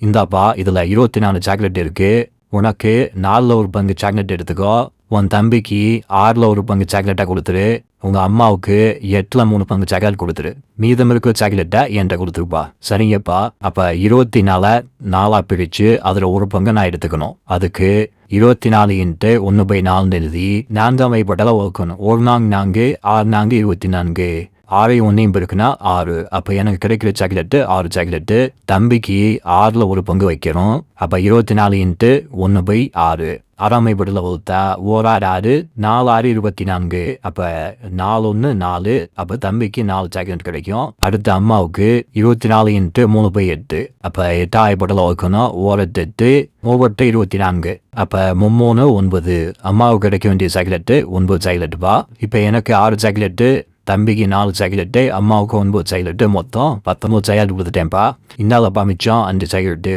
இந்தாப்பா இதில் இருபத்தி நாலு சாக்லேட் இருக்கு. உனக்கு நாலில் ஒரு பங்கு சாக்லேட் எடுத்துக்கோ. உன் தம்பிக்கு ஆறில் ஒரு பங்கு சாக்லேட்டாக கொடுத்துரு. உங்கள் அம்மாவுக்கு எட்டில் மூணு பங்கு சாக்லேட் கொடுத்துரு. மீதம் இருக்கிற சாக்லேட்டை என்கிட்ட கொடுத்துருப்பா சரிங்கப்பா. அப்போ இருபத்தி நாலை நாலாக பிரித்து அதில் ஒரு பங்கு நான் எடுத்துக்கணும். அதுக்கு இருபத்தி நாலு இன்ட்டு ஒன்று பை நாலுன்னு எழுதி நான்காம் வைப்பட்டல வகுக்கணும். ஒரு நான்கு நான்கு ஆறு நான்கு இருபத்தி நான்கு. ஆறு ஒன்றையும் இருக்குன்னா ஆறு. அப்போ எனக்கு கிடைக்கிற சாக்லேட்டு ஆறு சாக்லேட்டு தம்பிக்கு ஆறில் ஒரு பங்கு வைக்கிறோம். அப்போ இருபத்தி நாலு இன்ட்டு ஒன்று பை ஆறு. ஆறாம் படத்தில் வகுத்தா ஓராறு ஆறு நாலு ஆறு இருபத்தி நான்கு. அப்போ நாலு ஒன்று நாலு. அப்போ தம்பிக்கு நாலு சாக்லேட் கிடைக்கும். அடுத்து அம்மாவுக்கு இருபத்தி நாலு இன்ட்டு மூணு பை எட்டு. அப்போ எட்டாய் படத்தில் வகுக்கணும். ஓரத்து எட்டு மூவட்டு இருபத்தி நான்கு. அப்போ மும்மூணு ஒன்பது. அம்மாவுக்கு கிடைக்க வேண்டிய சாக்லேட்டு ஒன்பது சாக்லேட்டுப்பா இப்போ எனக்கு ஆறு சாக்லேட்டு தம்பிக்கு நாலு சாக்லேட்டு அம்மாவுக்கு ஒன்பது சாக்லேட்டு மொத்தம் பத்தொன்பது சாக்லேட் கொடுத்துட்டேன்ப்பா இந்தாலப்பா பமிச்சா அஞ்சு சாக்லேட்டு